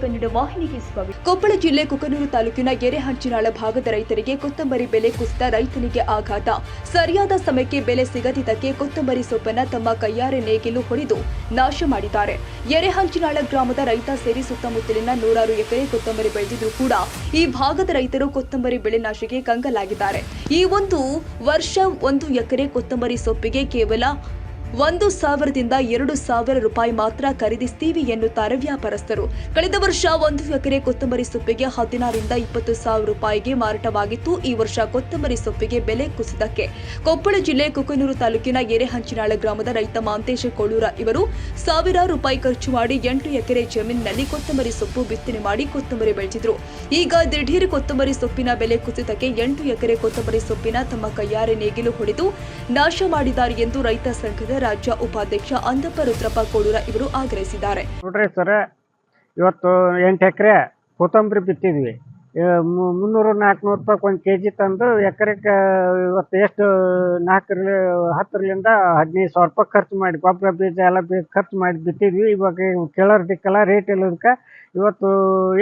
ಕನ್ನಡ ವಾಹಿನಿಗೆ ಸ್ವಾಗತ. ಕೊಪ್ಪಳ ಜಿಲ್ಲೆ ಕುಕನೂರು ತಾಲೂಕಿನ ಎರೆಹಂಚಿನಾಳ ಭಾಗದ ರೈತರಿಗೆ ಕೊತ್ತಂಬರಿ ಬೆಲೆ ಕುಸಿತ ರೈತನಿಗೆ ಆಘಾತ. ಸರಿಯಾದ ಸಮಯಕ್ಕೆ ಬೆಲೆ ಸಿಗದಿದ್ದಕ್ಕೆ ಕೊತ್ತಂಬರಿ ಸೊಪ್ಪನ್ನ ತಮ್ಮ ಕೈಯಾರೆ ನೇಗಿಲು ಹೊಡೆದು ನಾಶ ಮಾಡಿದ್ದಾರೆ. ಎರೆಹಂಚಿನಾಳ ಗ್ರಾಮದ ರೈತ ಸೇರಿ ಸುತ್ತಮುತ್ತಲಿನ ನೂರಾರು ಎಕರೆ ಕೊತ್ತಂಬರಿ ಬೆಳೆದಿದ್ರು ಕೂಡ ಈ ಭಾಗದ ರೈತರು ಕೊತ್ತಂಬರಿ ಬೆಳೆ ನಾಶಕ್ಕೆ ಕಂಗಲಾಗಿದ್ದಾರೆ. ಈ ಒಂದು ವರ್ಷ ಒಂದು ಎಕರೆ ಕೊತ್ತಂಬರಿ ಸೊಪ್ಪಿಗೆ ಕೇವಲ ಒಂದು ಸಾವಿರದಿಂದ ಎರಡು ಸಾವಿರ ರೂಪಾಯಿ ಮಾತ್ರ ಖರೀದಿಸ್ತೀವಿ ಎನ್ನುತ್ತಾರೆ ವ್ಯಾಪಾರಸ್ಥರು. ಕಳೆದ ವರ್ಷ ಒಂದು ಎಕರೆ ಕೊತ್ತಂಬರಿ ಸೊಪ್ಪಿಗೆ ಹದಿನಾರರಿಂದ ಇಪ್ಪತ್ತು ಸಾವಿರ ರೂಪಾಯಿಗೆ ಮಾರಾಟವಾಗಿತ್ತು. ಈ ವರ್ಷ ಕೊತ್ತಂಬರಿ ಸೊಪ್ಪಿಗೆ ಬೆಲೆ ಕುಸಿದಕ್ಕೆ ಕೊಪ್ಪಳ ಜಿಲ್ಲೆ ಕುಕನೂರು ತಾಲೂಕಿನ ಎರೆಹಂಚಿನಾಳ ಗ್ರಾಮದ ರೈತ ಮಾಂತೇಶ ಕೊಳ್ಳೂರ ಇವರು ಸಾವಿರಾರು ರೂಪಾಯಿ ಖರ್ಚು ಮಾಡಿ ಎಂಟು ಎಕರೆ ಜಮೀನಿನಲ್ಲಿ ಕೊತ್ತಂಬರಿ ಸೊಪ್ಪು ಬಿತ್ತನೆ ಮಾಡಿ ಕೊತ್ತಂಬರಿ ಬೆಳೆಸಿದ್ರು. ಈಗ ದಿಢೀರ್ ಕೊತ್ತಂಬರಿ ಸೊಪ್ಪಿನ ಬೆಲೆ ಕುಸಿತಕ್ಕೆ ಎಂಟು ಎಕರೆ ಕೊತ್ತಂಬರಿ ಸೊಪ್ಪಿನ ತಮ್ಮ ಕೈಯಾರೆ ನೇಗಿಲು ಹೊಡೆದು ನಾಶ ಮಾಡಿದ್ದಾರೆ ಎಂದು ರೈತ ಸಂಘದ ರಾಜ್ಯ ಉಪಾಧ್ಯಕ್ಷ ಅಂದಪ್ಪ ರುದ್ರಪ್ಪ ಕೋಡೂರ ಇವರು ಆಗ್ರಹಿಸಿದ್ದಾರೆ. ನೋಡ್ರಿ ಸರ್, ಇವತ್ತು ಎಂಟು ಎಕರೆ ಕೊತ್ತಂಬರಿ ಬಿತ್ತಿದ್ವಿ. ಮುನ್ನೂರು ನಾಲ್ಕುನೂರು ರೂಪಾಯಿ ಒಂದು ಕೆ ಜಿ ತಂದು ಎಕರೆಗೆ ಇವತ್ತು ಎಷ್ಟು ನಾಲ್ಕರಲ್ಲಿ ಹತ್ತರಿಂದ ಹದಿನೈದು ಸಾವಿರ ರೂಪಾಯಿ ಖರ್ಚು ಮಾಡಿ, ಗೊಬ್ಬರ ಬೀಜ ಎಲ್ಲ ಬೀಜ ಖರ್ಚು ಮಾಡಿ ಬಿತ್ತಿದ್ವಿ. ಇವಾಗ ಇವ್ ಕೇಳೋರ್ ದಿಕ್ಕಲ್ಲ ರೇಟ್ ಇಲ್ಲದಕ್ಕೆ ಇವತ್ತು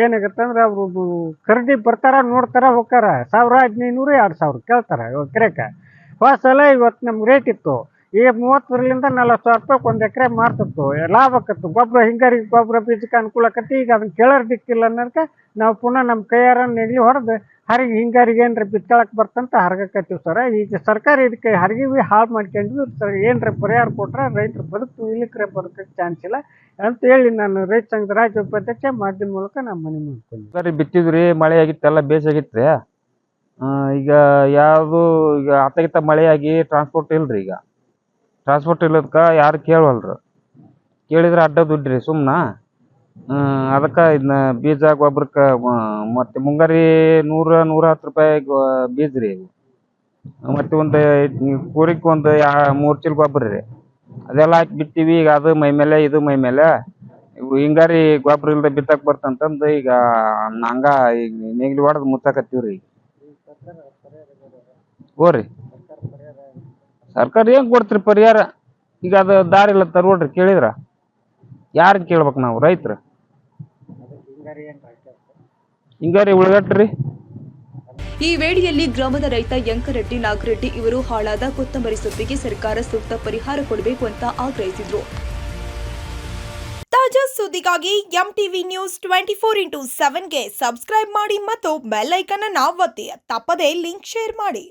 ಏನಾಗುತ್ತೆ ಅಂದ್ರೆ ಅವರು ಖರೀದಿ ಬರ್ತಾರ, ನೋಡ್ತಾರ, ಹೋಗ್ತಾರ. ಸಾವಿರ ಹದಿನೈದು ನೂರು, ಎರಡು ಸಾವಿರ ಕೇಳ್ತಾರೆ ಎಕರೆಗೆ ಹೋದ ಸಲ ಇವತ್ತು ನಮ್ಗೆ ರೇಟ್ ಇತ್ತು. ಈಗ ಮೂವತ್ತರಿಂದ ನಲ್ವತ್ತು ಸಾವಿರ ರೂಪಾಯಿ ಒಂದು ಎಕರೆ ಮಾರ್ತಿತ್ತು. ಲಾಭ ಆಕತ್ತು ಗೊಬ್ಬರ ಹಿಂಗಾರಿ ಗೊಬ್ಬರ ಬೀಜಕ್ಕೆ ಅನುಕೂಲ ಆಕತಿ ಈಗ ಅದನ್ನ ಕೇಳೋರ್ ದಿಕ್ಕಿಲ್ಲ ಅನ್ನೋದಕ್ಕೆ ನಾವು ಪುನಃ ನಮ್ಮ ಕೈಯಾರ ನೆಗ್ಲಿ ಹೊಡೆದು ಹರಿಗೆ ಹಿಂಗಾರಿಗೆ ಏನ್ರ ಬಿತ್ತಳಕ್ಕೆ ಬರ್ತಂತ ಹರಗಕತ್ತೀವಿ ಸರ. ಈಗ ಸರ್ಕಾರ ಇದಕ್ಕೆ ಹರಿಗೆ ಬಿ ಹಾಳು ಮಾಡ್ಕೊಂಡ್ವಿ ಸರ್. ಏನ್ರ ಪರಿಹಾರ ಕೊಟ್ರೆ ರೈತರು ಬದುಕು ಇಲ್ಲಿಕ್ರೆ ಬದುಕಕ್ಕೆ ಚಾನ್ಸ್ ಇಲ್ಲ ಅಂತ ಹೇಳಿ ನಾನು ರೈತ ಸಂಘದ ರಾಜ್ಯ ಉಪಾಧ್ಯಕ್ಷ ಮಾಧ್ಯಮ ಮೂಲಕ ನಾನು ಮನೆ ಮಾಡ್ಕೊಂಡೆ. ಸರಿ, ಬಿತ್ತಿದ್ರಿ, ಮಳೆ ಆಗಿತ್ತು, ಎಲ್ಲ ಬೇಸಾಗಿತ್ತು ಈಗ ಯಾವುದು ಈಗ ಅತ್ತಗಿತ್ತ ಮಳೆಯಾಗಿ ಟ್ರಾನ್ಸ್ಪೋರ್ಟ್ ಇಲ್ರಿ ಈಗ? ಟ್ರಾನ್ಸ್ಪೋರ್ಟ್ ಇಲ್ಲದಕ್ಕ ಯಾರು ಕೇಳವಲ್ರು? ಕೇಳಿದ್ರೆ ಅಡ್ಡ ದುಡ್ಡ್ರಿ ಸುಮ್ಮನ ಅದಕ್ಕೆ ಇದನ್ನ ಬೀಜ ಗೊಬ್ಬರಕ್ಕೆ ಮತ್ತು ಮುಂಗಾರಿ ನೂರ ನೂರ ಹತ್ತು ರೂಪಾಯಿ ಬೀಜ ರೀ ಮತ್ತು ಒಂದು ಕೂರಿಗೆ ಒಂದು ಯಾ, ಮೂರು ಚೀಲ ಗೊಬ್ಬರ ರೀ. ಅದೆಲ್ಲ ಹಾಕಿ ಬಿತ್ತೀವಿ ಈಗ ಅದು ಮೈ ಮೇಲೆ, ಇದು ಮೈ ಮೇಲೆ. ಹಿಂಗಾರಿ ಗೊಬ್ಬರ ಇಲ್ಲದೆ ಬಿತ್ತಕ್ಕೆ ಬರ್ತಂತಂದು ಈಗ ನಂಗ ಈಗ ನೇಗಿಲು ಹೊಡೆದು ಮುಚ್ಚಾಕತ್ತೀವಿ ರೀ ಹೋರಿ. ಸರ್ಕಾರ ಏನು ಕೊಡ್ತೀರಿ ಪರಿಹಾರ? ಈಗ ಅದು ದಾರಿ ಇಲ್ಲ ತರ್ಬೋಡ್ರಿ ಕೇಳಿದ್ರ? ಯಾರನ್ನ ಕೇಳ್ಬೇಕು ನಾವು, ರೈತರು? ಹಿಂಗಾರಿ ಉಳ್ಗಟ್ರಿ ಈ ವೇಳೆಯಲ್ಲಿ ಗ್ರಾಮದ ರೈತ ಯಂಕರೆಡ್ಡಿ ನಾಗರೆಡ್ಡಿ ಇವರು ಹಾಳಾದ ಕೊತ್ತಂಬರಿ ಸೊಪ್ಪಿಗೆ ಸರ್ಕಾರ ಸೂಕ್ತ ಪರಿಹಾರ ಕೊಡಬೇಕು ಅಂತ ಆಗ್ರಹಿಸಿದ್ರು. ತಾಜಾ ಸುದ್ದಿಗಾಗಿ M TV news twenty four into ಸೆವೆನ್ಗೆ subscribe ಮಾಡಿ ಮತ್ತು ಬೆಲ್ ಐಕನ್ ಒತ್ತಿ, ತಪ್ಪದೇ ಲಿಂಕ್ ಶೇರ್ ಮಾಡಿ.